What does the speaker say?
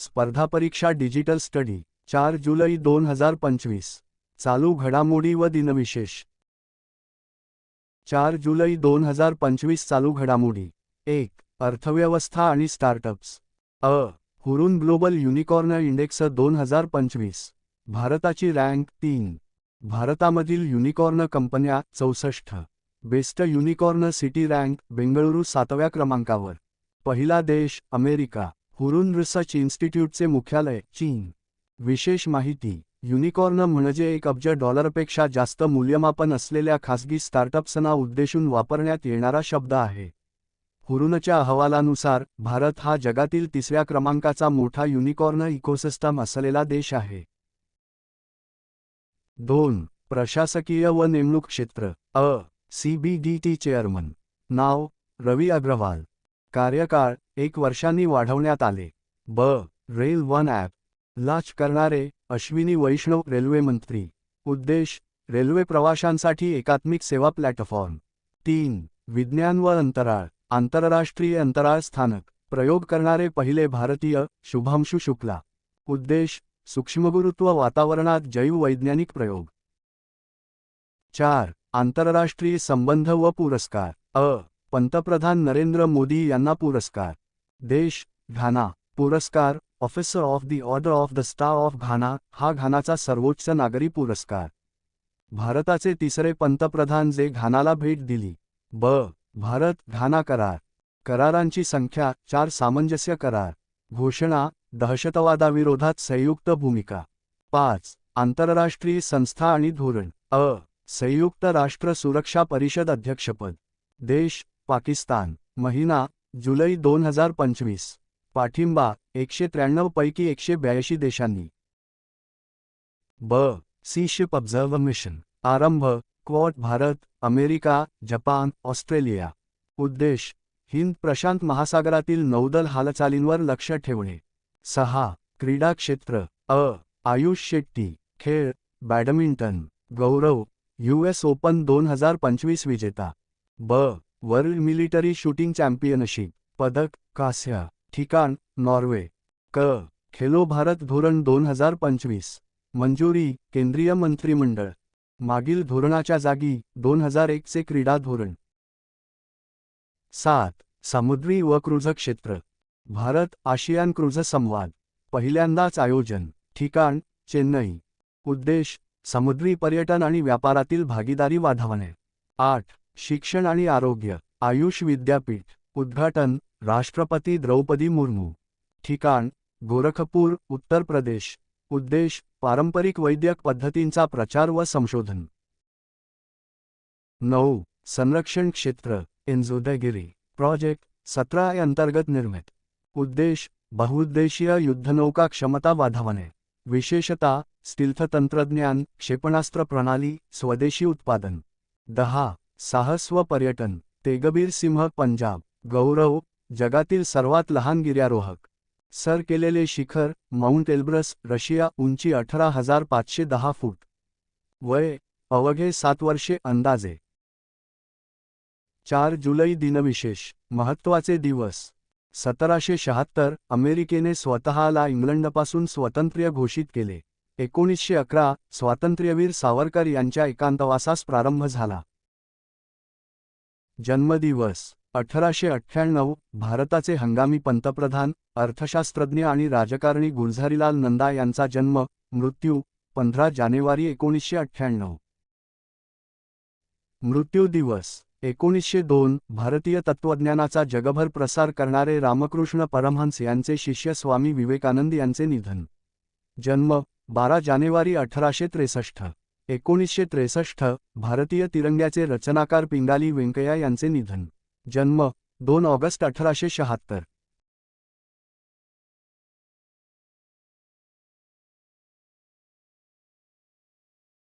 स्पर्धा परीक्षा digital study चार जुलै दोन हजार पंचवीस. चालू घडामोडी व दिनविशेष. चार जुलै दोन हजार पंचवीस चालू घडामोडी. एक अर्थव्यवस्था आणि स्टार्टअप्स. अ हुरून ग्लोबल युनिकॉर्न इंडेक्स दोन हजार पंचवीस. भारताची रँक तीन. भारतामधील युनिकॉर्न कंपन्या चौसष्ट. Best unicorn city rank Bengaluru सातव्या क्रमांकावर. पहिला देश अमेरिका. हुरून रिसर्च इन्स्टिट्यूटचे मुख्यालय चीन. विशेष माहिती युनिकॉर्न म्हणजे एक अब्ज डॉलरपेक्षा जास्त मूल्यमापन असलेल्या खासगी स्टार्टअप्सना उद्देशून वापरण्यात येणारा शब्द आहे. हुरूनच्या अहवालानुसार भारत हा जगातील तिसऱ्या क्रमांकाचा मोठा युनिकॉर्न इकोसिस्टम असलेला देश आहे. दोन. प्रशासकीय व नेमणूक क्षेत्र अ. CBDT chairman. नाव रवी अग्रवाल. कार्यकाळ एक वर्षांनी वाढवण्यात आले. ब. Rail one app. लाच करणारे अश्विनी वैष्णव रेल्वे मंत्री. उद्देश रेल्वे प्रवाशांसाठी एकात्मिक सेवा प्लॅटफॉर्म. तीन. विज्ञान व अंतराळ. आंतरराष्ट्रीय अंतराळ स्थानक. प्रयोग करणारे पहिले भारतीय शुभांशु शुक्ला. उद्देश सूक्ष्मगुरुत्व वातावरणात जैववैज्ञानिक प्रयोग. चार. आंतरराष्ट्रीय संबंध व पुरस्कार. अ. पंतप्रधान नरेंद्र मोदी यांना पुरस्कार. देश घाना पुरस्कार officer of the order of the star of Ghana हा घानाचा सर्वोच्च नागरी पुरस्कार. भारताचे तिसरे पंतप्रधान जे घानाला भेट दिली. ब. भारत घाना करार. करारांची संख्या चार सामंजस्य करार. घोषणा दहशतवादाविरोधात संयुक्त भूमिका. पाच. आंतरराष्ट्रीय संस्था आणि धोरण. अ. संयुक्त राष्ट्र सुरक्षा परिषद अध्यक्षपद. देश पाकिस्तान. महिना जुलै दोन हजार पंचवीस. पाठिंबा एकशे त्र्याण्णव पैकी एकशे ब्याऐंशी देशांनी. ब. सी. शिप ऑब्झर्व्ह मिशन आरंभ. Quad Bharat America Japan Australia. उद्देश. हिंद प्रशांत महासागरातील नौदल हालचालींवर लक्ष ठेवणे. सहा. क्रीडा क्षेत्र. अ. आयुष शेट्टी. खेळ. बॅडमिंटन. गौरव. यू एस ओपन दोन हजार पंचवीस विजेता. ब. वर्ल्ड मिलिटरी शूटिंग चॅम्पियनशिप पदक कास्या ठिकाण नॉर्वे. क. खेलो भारत धोरण दोन हजार पंचवीस. मंजुरी केंद्रीय मंत्रिमंडळ. मागील धोरणाच्या जागी दोन हजार एकचे क्रीडा धोरण. सात. समुद्री व क्रुझ क्षेत्र भारत आशियान क्रुझ संवाद. पहिल्यांदाच आयोजन. ठिकाण चेन्नई. उद्देश समुद्री पर्यटन आणि व्यापारातील भागीदारी वाढवणे. आठ. शिक्षण आणि आरोग्य आयुष विद्यापीठ उद्घाटन राष्ट्रपती द्रौपदी मुर्मू. ठिकाण गोरखपूर उत्तर प्रदेश. उद्देश पारंपरिक वैद्यक पद्धतींचा प्रचार व संशोधन. नऊ संरक्षण क्षेत्र एन्झोदगिरी प्रोजेक्ट सतरा अंतर्गत निर्मित. उद्देश बहुउद्देशीय युद्धनौका क्षमता वाढवणे. विशेषतः स्टिल्थ तंत्रज्ञान क्षेपणास्त्र प्रणाली स्वदेशी उत्पादन. दहा साहस व पर्यटन तेगबीर सिंह पंजाब गौरव जगातील सर्वात लहान गिर्यारोहक. सर केलेले शिखर माउंट एल्ब्रस रशिया उंची अठरा हजार पाचशे दहा फूट. वय अवघे सात वर्षे अंदाजे. चार जुलै दिनविशेष महत्त्वाचे दिवस. सतराशे शहात्तर अमेरिकेने स्वतःला इंग्लंडपासून स्वतंत्र्य घोषित केले. एकोणीसशे अकरा स्वातंत्र्यवीर सावरकर यांच्या एकांतवासास प्रारंभ झाला. जन्मदिवस अठराशे अठ्ठ्याण्णव भारताचे हंगामी पंतप्रधान अर्थशास्त्रज्ञ आणि राजकारणी गुलझारीलाल नंदा यांचा जन्म मृत्यू पंधरा जानेवारी एकोणीसशे अठ्ठ्याण्णव. मृत्यू दिवस एकोणीसशे दोन भारतीय तत्त्वज्ञानाचा जगभर प्रसार करणारे रामकृष्ण परमहंस यांचे शिष्य स्वामी विवेकानंद यांचे निधन. जन्म बारा जानेवारी अठराशे त्रेसष्ट एकोणीसशे त्रेसष्ट भारतीय तिरंग्याचे रचनाकार पिंगाली व्यंकय्या यांचे निधन. जन्म दोन ऑगस्ट अठराशे शहात्तर.